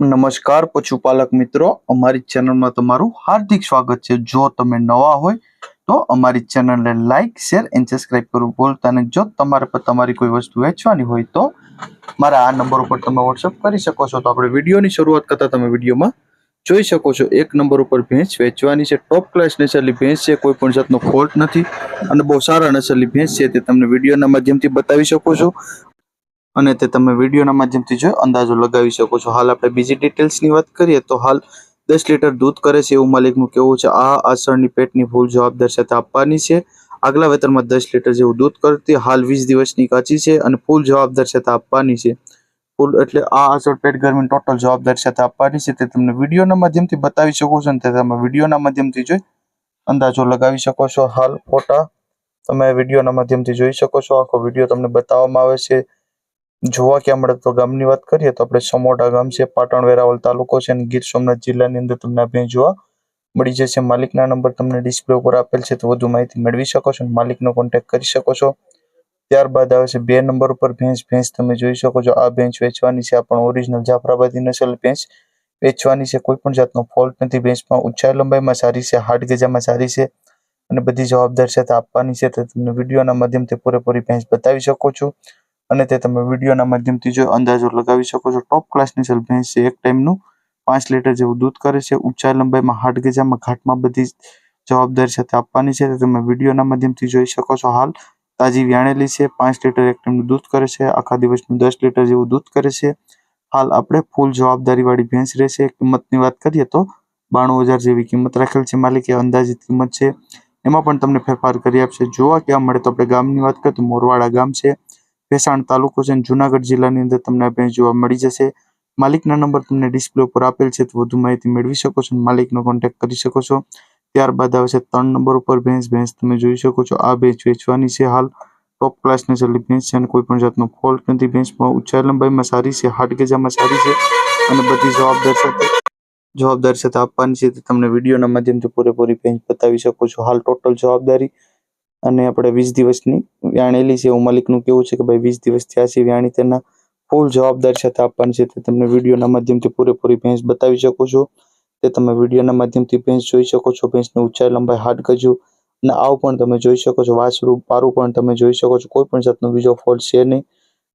નમસ્કાર, પશુપાલક મિત્રો. અમારી ચેનલમાં તમારું હાર્દિક સ્વાગત છે. જો તમે નવા હોય, તો અમારી ચેનલને લાઇક શેર એન્ડ સબસ્ક્રાઇબ કરવું ભૂલતા અને જો તમારે પર તમારી કોઈ વસ્તુ વેચવાની હોય, તો મારા આ નંબર ઉપર તમે વોટ્સઅપ કરી શકો છો. તો આપણે વિડીયોની શરૂઆત કરતા તમે વિડીયોમાં જોઈ શકો છો. એક નંબર ઉપર ભેંસ વેચવાની છે. ટોપ ક્લાસ નસલની ભેંસ છે. કોઈ પણ જાતનો ફોલ્ટ નથી. અને બહુ સારા નસલની ભેંસ છે તે તમને વિડીયોના માધ્યમથી બતાવી શકો છો. અને તે તમે વિડીયોના માધ્યમથી જો અંદાજો લગાવી શકો છો. હાલ આપણે બીજી ડિટેલ્સની વાત કરીએ તો હાલ દસ લીટર દૂધ કરે છે એવું માલિકનું કહેવું છે. આ આસળની પેટની ફૂલ જવાબદાર સાથે આપવાની છે. આગલા વેતરમાં દસ લીટર જેવું દૂધ કરતી હાલ વીસ દિવસની કાચી છે અને ફૂલ જવાબદાર સાથે આપવાની છે. ફૂલ એટલે આ આસળ પેટ ગરમીની ટોટલ જવાબદાર સાથે આપવાની છે. તે તમને વિડીયોના માધ્યમથી બતાવી શકો છો અને તે તમે વિડીયોના માધ્યમથી જોઈ અંદાજો લગાવી શકો છો. હાલ ફોટા તમે વિડીયોના માધ્યમથી જોઈ શકો છો. આખો વીડિયો તમને બતાવવામાં આવે છે. જોવા ક્યાં મળે તો ગામની વાત કરીએ તો આપણે સમોટા ગામ છે, પાટણ વેરાવળ તાલુકો છે અને ગીર સોમનાથ જિલ્લાની અંદર તમને આ જોવા મળી જશે. માલિકના નંબર તમને ડિસ્પ્લે ઉપર આપેલ છે, તો વધુ માહિતી મેળવી શકો છો માલિકનો કોન્ટેક્ટ કરી શકો છો. ત્યારબાદ આવે છે બે નંબર ઉપર ભેંસ ભેંસ તમે જોઈ શકો છો, આ ભેંસ વેચવાની છે, આ પણ ઓરિજિનલ જાફરાબાદી નસલ ભેંસ. વેચવાની છે, કોઈ પણ જાતનો ફોલ્ટ નથી, ભેંસમાં ઊંચા લંબાઈમાં સારી છે, હાડ ગજામાં સારી છે અને બધી જવાબદાર સાથે આપવાની છે, તો તમને વિડીયોના માધ્યમથી પૂરેપૂરી ભેંસ બતાવી શકો છો. અને તે તમે વિડીયોના માધ્યમથી જો અંદાજો લગાવી શકો છો ટોપ ક્લાસની સેલ ભેંસ છે. એક ટાઈમનું પાંચ લીટર જેવું દૂધ કરે છે. ઊંચા લંબાઈમાં હાડ ગજામાં ઘાટમાં બધી જવાબદારી સાથે આપવાની છે. તે તમે વિડીયોના માધ્યમથી જોઈ શકો છો હાલ તાજી વ્યાણેલી છે. પાંચ લીટર એક ટાઈમનું દૂધ કરે છે. આખા દિવસનું દસ લીટર જેવું દૂધ કરે છે. હાલ આપણે ફૂલ જવાબદારીવાળી ભેંસ રહેશે. કિંમતની વાત કરીએ તો બાણું હજાર જેવી કિંમત રાખેલ છે માલિકે. અંદાજિત કિંમત છે. એમાં પણ તમને ફેરફાર કરી આપશે. જોવા ક્યાં મળે તો આપણે ગામની વાત કરીએ તો મોરવાડા ગામ છે. ભેસાણ તાલુકો છે જુનાગઢ જિલ્લાની અંદર તમને આ ભેંસ જોવા મળી જશે. માલિકના નંબર તમને ડિસ્પ્લે ઉપર આપેલ છે, તો વધુ માહિતી મેળવી શકો છો માલિકનો કોન્ટેક્ટ કરી શકો છો. ત્યારબાદ આવે છે, ત્રણ નંબર ઉપર ભેંસ ભેંસ તમે જોઈ શકો છો, આ ભેંસ વેચવાની છે હાલ. ટોપ ક્લાસની છેલ્લી ભેંસ છે અને કોઈ પણ જાતનો ફોલ્ટ નથી ભેંસમાં. ઊંચા લંબાઈમાં સારી છે ગજામાં સારી છે અને બધી જવાબદાર સાથે જવાબદારી સાથે આપવાની છે તમને વિડીયોના માધ્યમથી પૂરેપૂરી ભેંસ બતાવી શકો છો. હાલ ટોટલ જવાબદારી અને આપણે વીસ દિવસની વ્યાણેલી છે. એવું માલિકનું કેવું છે કે ભાઈ વીસ દિવસ થયા છે. વ્યાણી તેના ફૂલ જવાબદારી સાથે આપવાની છે તે તમને વિડીયોના માધ્યમથી પૂરેપૂરી ભેંસ બતાવી શકો છો. તે તમે વિડીયોના માધ્યમથી ભેંસ જોઈ શકો છો. ભેંસની ઊંચાઈ, લંબાઈ, હાડ, ગજુ અને આવ પણ તમે જોઈ શકો છો. વાસરૂપ પારું પણ તમે જોઈ શકો છો. કોઈ પણ જાતનો બીજો ફોલ્ટ છે નહીં.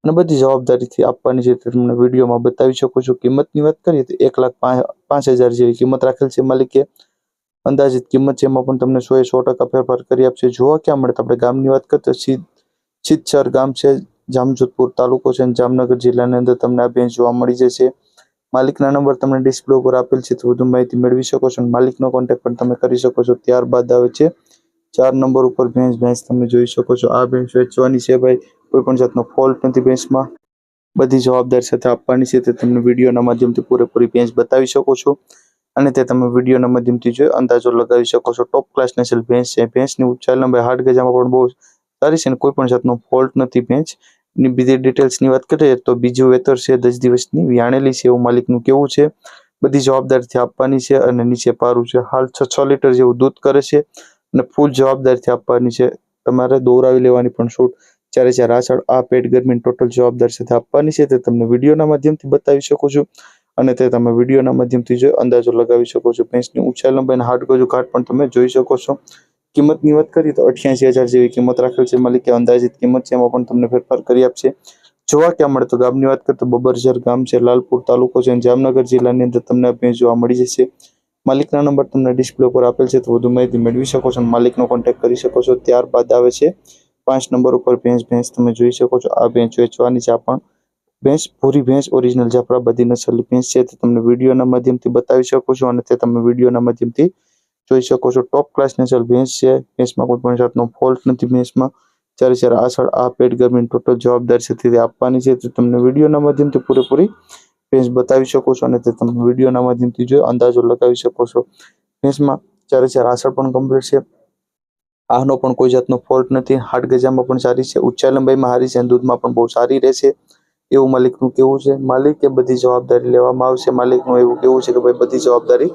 અને બધી જવાબદારીથી આપવાની છે તે તમને વિડીયોમાં બતાવી શકો છો. કિંમતની વાત કરીએ તો એક લાખ પાંચ હજાર જેવી કિંમત રાખેલ છે માલિકે. અંદાજિત કિંમત છે, એમાં પણ તમને સો એ સો ટકા ફેરફાર કરી આપશે. જોવા ક્યાં મળે? તો આપણે ગામની વાત કરીએ તો સિદ્ધસર ગામ છે, જામજોધપુર તાલુકો છે અને જામનગર જિલ્લાની અંદર તમને આ બેંચ જોવા મળી જશે. માલિકના નંબર તમને ડિસ્પ્લે ઉપર આપેલ છે, તો વધુ માહિતી મેળવી શકો છો અને માલિકનો કોન્ટેક્ટ પણ તમે કરી શકો છો. ત્યારબાદ આવે છે, ચાર નંબર ઉપર ભેંસ ભેંસ તમે જોઈ શકો છો. આ ભેંસ વેચવાની છે ભાઈ, કોઈ પણ જાતનો ફોલ્ટ નથી ભેંસમાં બધી જવાબદારી સાથે આપવાની છે, તે તમને વિડીયોના માધ્યમથી પૂરેપૂરી ભેંસ બતાવી શકો છો. અને તે તમે વિડીયોના માધ્યમથી જોઈ અંદાજો લગાવી શકો છો. ટોપ ક્લાસ નસલ ભેંસ છે. ભેંસની ઊંચાઈ લંબાઈ હાડ ગજામાં પણ બહુ સારી છે અને કોઈ પણ જાતનો ફોલ્ટ નથી ભેંસની બીજી ડિટેલ્સની વાત કરીએ તો બીજું વેતર છે દસ દિવસની. વ્યાણેલી છે એવું માલિકનું કેવું છે? બધી જવાબદારીથી આપવાની છે અને નીચે પારું છે. હાલ છ છ લીટર જેવું દૂધ કરે છે અને ફૂલ જવાબદારીથી આપવાની છે. તમારે દોરાવી લેવાની પણ છૂટ. ચારે ચાર આછળ આ પેટ ગરમીની ટોટલ જવાબદારી સાથે આપવાની છે તે તમને વિડીયોના માધ્યમથી બતાવી શકો છો. અને તે તમે વિડીયોના માધ્યમથી જોઈ અંદાજો લગાવી શકો છો, ભેંસની ઊંચાઈ હાટ ગજુ ઘાટ પણ તમે જોઈ શકો છો. કિંમતની વાત કરીએ તો અઠ્યાસી હજાર જેવી કિંમત રાખેલ છે, માલિકે અંદાજિત કિંમત છે, એમાં પણ તમને ફેરફાર કરી આપશે. જોવા ક્યાં મળે તો ગામની વાત કરીએ તો બબરજર ગામ છે, લાલપુર તાલુકો છે, અને જામનગર જિલ્લાની અંદર તમને ભેંસ જોવા મળી જશે. માલિકના નંબર તમને ડિસ્પ્લે ઉપર આપેલ છે, તો વધુ માહિતી મેળવી શકો છો માલિકનો કોન્ટેક્ટ કરી શકો છો. ત્યારબાદ આવે છે, પાંચ નંબર ઉપર ભેંસ ભેંસ તમે જોઈ શકો છો. આ ભેંસ વેચવાની છે, આ પણ ભેંસ, ભૂરી ભેંસ ઓરિજિનલ જાફરાબાદી નસલની ભેંસ છે, તે તમને વિડીયોના માધ્યમથી બતાવી શકો છો અને તે તમે વિડીયોના માધ્યમથી જોઈ શકો છો. ટોપ ક્લાસ નસલ ભેંસ છે, ભેંસમાં કોઈ પણ જાતનો ફોલ્ટ નથી ભેંસમાં. જ્યારે ચાર આસળ આ પેટ ગરમી ટોટલ જવાબદારી છે, તે આપવાની છે, તે તમને વિડીયોના માધ્યમથી પૂરેપૂરી ભેંસ બતાવી શકો છો અને તે તમે વિડીયોના માધ્યમથી જોઈ અંદાજો લગાવી શકો છો. ભેંસમાં ચારે ચાર આસળ પણ કમ્પ્લીટ છે, આનો પણ કોઈ જાતનો ફોલ્ટ નથી હાડ ગજામાં પણ સારી છે ઊંચા લંબાઈમાં સારી છે દૂધમાં પણ બહુ સારી રહેશે. એવું માલિકનું કેવું છે? માલિકે બધી જવાબદારી લેવામાં આવશે. માલિકનું એવું કેવું છે કે ભાઈ બધી જવાબદારી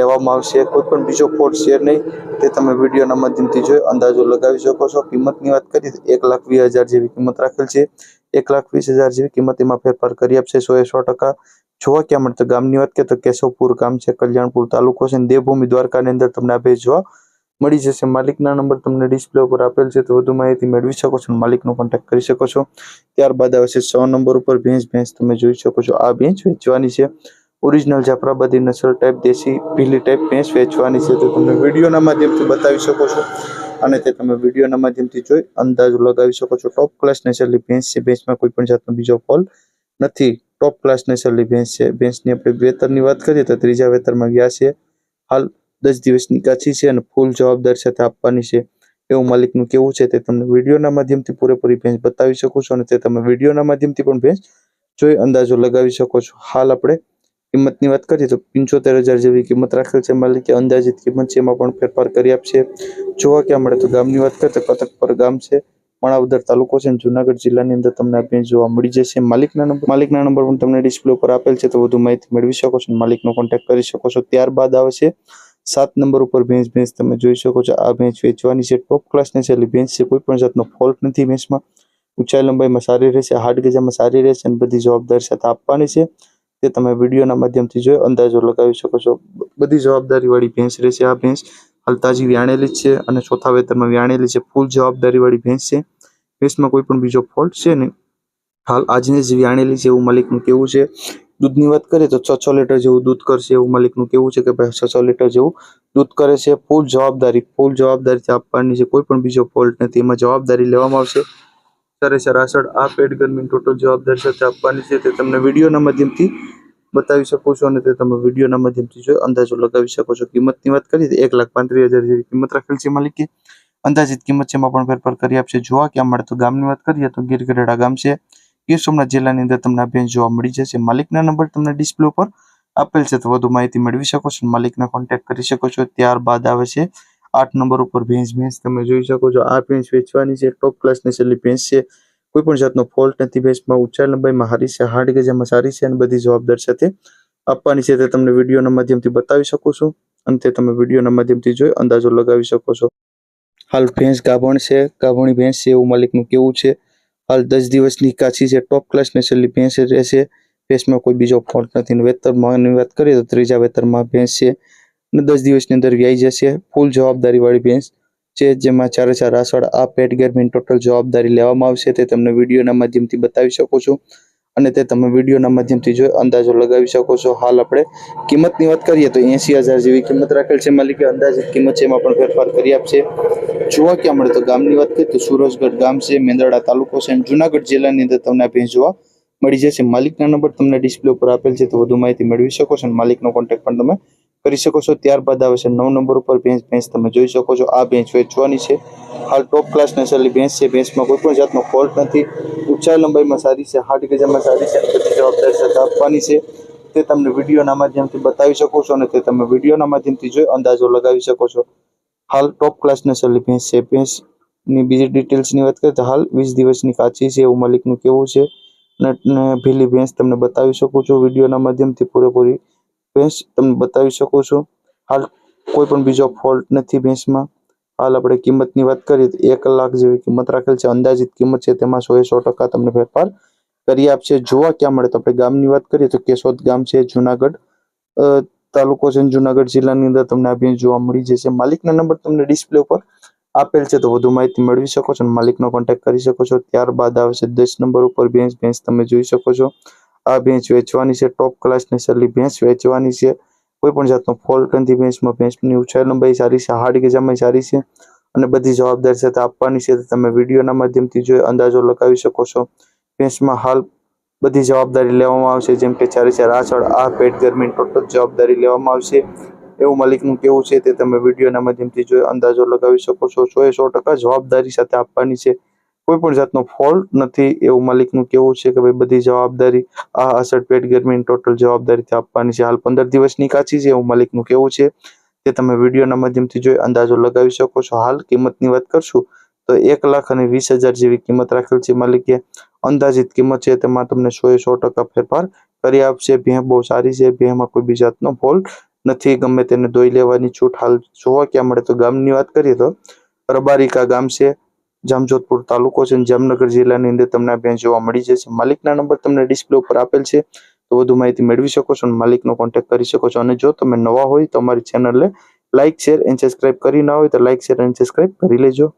લેવામાં આવશે. કોઈ પણ બીજો ફોલ્ટ શેર નહીં. તે તમે વિડીયોના માધ્યમથી જોઈ અંદાજો લગાવી શકો છો. કિંમતની વાત કરીએ તો એક લાખ વીસ હજાર જેવી કિંમત રાખેલ છે. એક લાખ વીસ હજાર જેવી કિંમત એમાં ફેરફાર કરી આપશે. સો એ સો ટકા. જોવા ક્યાં મળે તો ગામની વાત કરીએ તો કેશવપુર ગામ છે, કલ્યાણપુર તાલુકો છે. દેવભૂમિ દ્વારકાની અંદર તમને આ ભેજ જોવા મળી જશે. માલિકના નંબર તમને ડિસ્પ્લે ઉપર આપેલ છે, તો વધુ માહિતી મેળવી શકો છો માલિકનો કોન્ટેક્ટ કરી શકો છો. ત્યારબાદ આવે છે સો નંબર ઉપર ભેંસ ભેંસ તમે જોઈ શકો છો. આ ભેંસ વેચવાની છે. ઓરિજિનલ જાફરાબાદી નસલ ટાઈપ દેશી, પીલી ટાઈપ ભેંસ વેચવાની છે. તો તમને વિડીયોના માધ્યમથી બતાવી શકો છો અને તે તમે વિડીયોના માધ્યમથી જોઈ અંદાજો લગાવી શકો છો. ટોપ ક્લાસ નેસરલી ભેંસ છે. ભેંસમાં કોઈ પણ જાતનો બીજો ફોલ નથી. ટોપ ક્લાસ નેસરલી ભેંસ છે. ભેંસની આપણે વેતરની વાત કરીએ તો ત્રીજા વેતરમાં ગયા છે. હાલ દસ દિવસની કાચી છે અને ફૂલ જવાબદાર સાથે આપવાની છે. એવું માલિકનું કેવું છે તે તમને વિડીયોના માધ્યમથી પૂરેપૂરી ભેંસ બતાવી શકો છો અને તે તમે વિડીયોના માધ્યમથી પણ ભેંસ જોઈ અંદાજો લગાવી શકો છો. હાલ આપણે કિંમતની વાત કરીએ તો પંચોતેર હજાર જેવી કિંમત રાખેલ છે માલિકે અંદાજિત કિંમત છે એમાં પણ ફેરફાર કરી આપશે. જોવા ક્યાં મળે તો ગામની વાત કરીએ તો કતકપર ગામ છે, માણાવદર તાલુકો છે જુનાગઢ જિલ્લાની અંદર તમને આ ભેંસ જોવા મળી જશે. માલિકના નંબર માલિકના નંબર પણ તમને ડિસ્પ્લે ઉપર આપેલ છે તો વધુ માહિતી મેળવી શકો છો માલિકનો કોન્ટેક્ટ કરી શકો છો. ત્યારબાદ આવે છે સાત નંબર ઉપર ભેંસ ભેંસ તમે જોઈ શકો છો. આ ભેંસ વેચવાની છે. ટોપ ક્લાસની છેલ્લી ભેંસ છે. કોઈ પણ જાતનો ફોલ્ટ નથી ભેંસમાં ઊંચાઈ લંબાઈમાં સારી રહેશે હાર્ડ ગજામાં સારી રહેશે અને બધી જવાબદારી સાથે આપવાની છે. તે તમે વિડીયોના માધ્યમથી જોઈ અંદાજો લગાવી શકો છો. બધી જવાબદારી વાળી ભેંસ રહેશે આ ભેંસ હાલ તાજી વ્યાણેલી છે અને ચોથા વેતરમાં વ્યાણેલી છે. ફૂલ જવાબદારી વાળી ભેંસ છે. ભેંસમાં કોઈ પણ બીજો ફોલ્ટ છે નહીં. હાલ આજને જ વ્યાણેલી છે એવું માલિકનું કેવું છે. દૂધની વાત કરીએ તો છ છ લીટર જેવું દૂધ કરશે એવું માલિકનું કેવું છે કે ભાઈ છ છ લીટર જેવું દૂધ કરે છે. ફૂલ જવાબદારી, ફૂલ જવાબદારીથી આપવાની છે. કોઈ પણ બીજો ફોલ્ટ નથી. એમાં જવાબદારી લેવામાં આવશે. સરે સરાસર આ પેડ ગરમી ટોટલ જવાબદારી સાથે આપવાની છે. તે તમને વિડીયોના માધ્યમથી બતાવી શકો છો અને તે તમે વિડીયોના માધ્યમથી જોઈ અંદાજો લગાવી શકો છો. કિંમતની વાત કરીએ તો એક લાખ પાંત્રીસ હજાર જેવી કિંમત રાખેલ છે માલિકે. અંદાજિત કિંમત છે એમાં પણ ફેરફાર કરી આપશે. જોવા ક્યાં મળે તો ગામની વાત કરીએ તો ગીર ગઢેડા ગામ છે. ગીર સોમનાથ જિલ્લાની અંદર તમને ભેંસ જોવા મળી જશે. માલિકના નંબર તમને ડિસ્પ્લે ઉપર આપેલ છે. તો વધુ માહિતી મેળવી શકો છો માલિકને કોન્ટેક્ટ કરી શકો છો. ત્યારબાદ આવે છે આઠ નંબર ઉપર ભેંસ. ભેંસ તમે જોઈ શકો છો. આ ભેંસ વેચવાની છે. ટોપ ક્લાસની છેલ્લી ભેંસ છે. કોઈ પણ જાતનો ફોલ્ટ નથી. ભેંસમાં ઊંચા લંબાઈમાં હારી છે હાર્ડ ગજામાં સારી છે અને બધી જવાબદાર સાથે આપવાની છે. તે તમને વિડીયોના માધ્યમથી બતાવી શકો છો અને તે તમે વિડીયોના માધ્યમથી જોઈ અંદાજો લગાવી શકો છો. હાલ ભેંસ ગાભણ છે. ગાભણી ભેંસ છે એવું માલિકનું કેવું છે. હાલ દસ દિવસની કાચી છે ટોપ ક્લાસની છેલ્લી ભેંસ રહેશે. ભેંસમાં કોઈ બીજો ફોલ્ટ નથી. વેતરમાંની વેતરમાં વાત કરીએ તો ત્રીજા વેતરમાં ભેંસ છે. અને દસ દિવસની અંદર વ્યાઈ જશે. ફૂલ જવાબદારી વાળી ભેંસ છે, જેમાં ચારે ચાર આસળ આ પેટ ગેરમીન ટોટલ જવાબદારી લેવામાં આવશે. તે તમને વિડીયોના માધ્યમથી બતાવી શકો છો. અને તે તમે વિડીયોના માધ્યમથી જોઈ અંદાજો લગાવી શકો છો. હાલ આપણે કિંમતની વાત કરીએ તો એંસી હજાર જેવી કિંમત રાખેલ છે માલિકે. અંદાજિત કિંમત છે એમાં પણ ફેરફાર કરી આપશે. જોવા ક્યાં મળે તો ગામની વાત કરીએ તો સુરજગઢ ગામ છે, મેંદરડા તાલુકો છે અને જુનાગઢ જિલ્લાની અંદર તમને આ ભેંસ જોવા મળી જશે. માલિકના નંબર તમને ડિસ્પ્લે ઉપર આપેલ છે તો વધુ માહિતી મેળવી શકો છો અને માલિકનો કોન્ટેક્ટ પણ તમે કરી શકો છો. ત્યારબાદ આવે છે નવ નંબર ઉપર ભેંસ ભેંસ તમે જોઈ શકો છો. આ ભેંસ વેચવાની છે. હાલ ટોપ ક્લાસ નેસરલી ભેંસ છે. ભેંસમાં કોઈ પણ જાતનો ફોલ્ટ નથી. ઊંચાઈ લંબાઈમાં સારી છે. હાડ ગજામાં સારી છે. બધી જવાબદારી સાથે આપવાની છે. તે તમને વિડીયોના માધ્યમથી બતાવી શકો છો અને તે તમે વિડીયોના માધ્યમથી જોઈ અંદાજો લગાવી શકો છો. હાલ ટોપ ક્લાસ નેસરલી ભેંસ છે. ભેંસની બીજી ડિટેલ્સની વાત કરીએ તો હાલ વીસ દિવસની કાચી છે એવું માલિકનું કેવું છે. અને ભીલી ભેંસ તમને બતાવી શકું છું. વિડીયોના માધ્યમથી પૂરેપૂરી ભેંસ તમને બતાવી શકો છો. હાલ કોઈ પણ બીજો ફોલ્ટ નથી ભેંસમાં. હાલ આપણે કિંમતની વાત કરીએ તો એક લાખ જેવી કિંમત રાખેલ છે. અંદાજિત કિંમત છે તેમાં સો એ સો ટકા તમને ફેરફાર કરી આપશે. જોવા ક્યાં મળે તો આપણે ગામની વાત કરીએ તો કેશોદ ગામ છે, જુનાગઢ. તાલુકો છે જુનાગઢ જિલ્લાની અંદર તમને આ ભેંસ જોવા મળી જશે. માલિકના નંબર તમને ડિસ્પ્લે ઉપર આપેલ છે તો વધુ માહિતી મેળવી શકો છો માલિકનો કોન્ટેક્ટ કરી શકો છો. ત્યારબાદ આવે છે દસ નંબર ઉપર ભેંસ. ભેંસ તમે જોઈ શકો છો. આ ભેંસ વેચવાની છે ટોપ ક્લાસની સલી ભેંસ વેચવાની છે. કોઈ પણ જાતનો ફોલ્ટ નથી ભેંસમાં ભેંસની ઊંચાઈ લંબાઈ સારી છે હાડ ગજામાં સારી છે અને બધી જવાબદારી સાથે આપવાની છે. તમે વિડીયોના માધ્યમથી જોઈ અંદાજો લગાવી શકો છો. ભેંસમાં હાલ બધી જવાબદારી લેવામાં આવશે, જેમ કે ચારે ચાર આચળ, આ પેટ ગરમી ટોટલ જવાબદારી લેવામાં આવશે. એવું માલિકનું કેવું છે તે તમે વિડીયોના માધ્યમથી જોઈ અંદાજો લગાવી શકો છો. સો એ સો ટકા જવાબદારી સાથે આપવાની છે. કોઈ પણ જાતનો ફોલ્ટ નથી. એવું માલિકનું કેવું છે કે ભાઈ, બધી જવાબદારી, આ અસર પેટ ગરમી ટોટલ જવાબદારીથી આપવાની છે. હાલ પંદર દિવસની કાચી છે એવું માલિકનું કેવું છે. તે તમે વિડીયોના માધ્યમથી જોઈ અંદાજો લગાવી શકો છો. હાલ કિંમતની વાત કરશું, તો એક લાખ અને વીસ હજાર જેવી કિંમત રાખેલ છે માલિકે. અંદાજિત કિંમત છે તેમાં તમને સો એ સો ટકા ફેરફાર કરી આપશે. ભેં બહુ સારી છે ભેંમાં કોઈ બી જાતનો ફોલ્ટ નથી. ગમે તેને ધોઈ લેવાની છૂટ હાલ જોવા ક્યાં મળે તો ગામની વાત કરીએ તો રબારિકા ગામ છે. જામજોધપુર તાલુકો છે જામનગર જિલ્લાની અંદર તમને આ બેંચ જોવા મળી જશે. માલિકના નંબર તમને ડિસ્પ્લે ઉપર આપેલ છે. તો વધુ માહિતી મેળવી શકો છો અને માલિકનો કોન્ટેક્ટ કરી શકો છો. અને જો તમે નવા હોય તો અમારી ચેનલને લાઇક શેર એન્ડ સબસ્ક્રાઇબ કરી ના હોય તો લાઇક શેર એન્ડ સબસ્ક્રાઇબ કરી લેજો.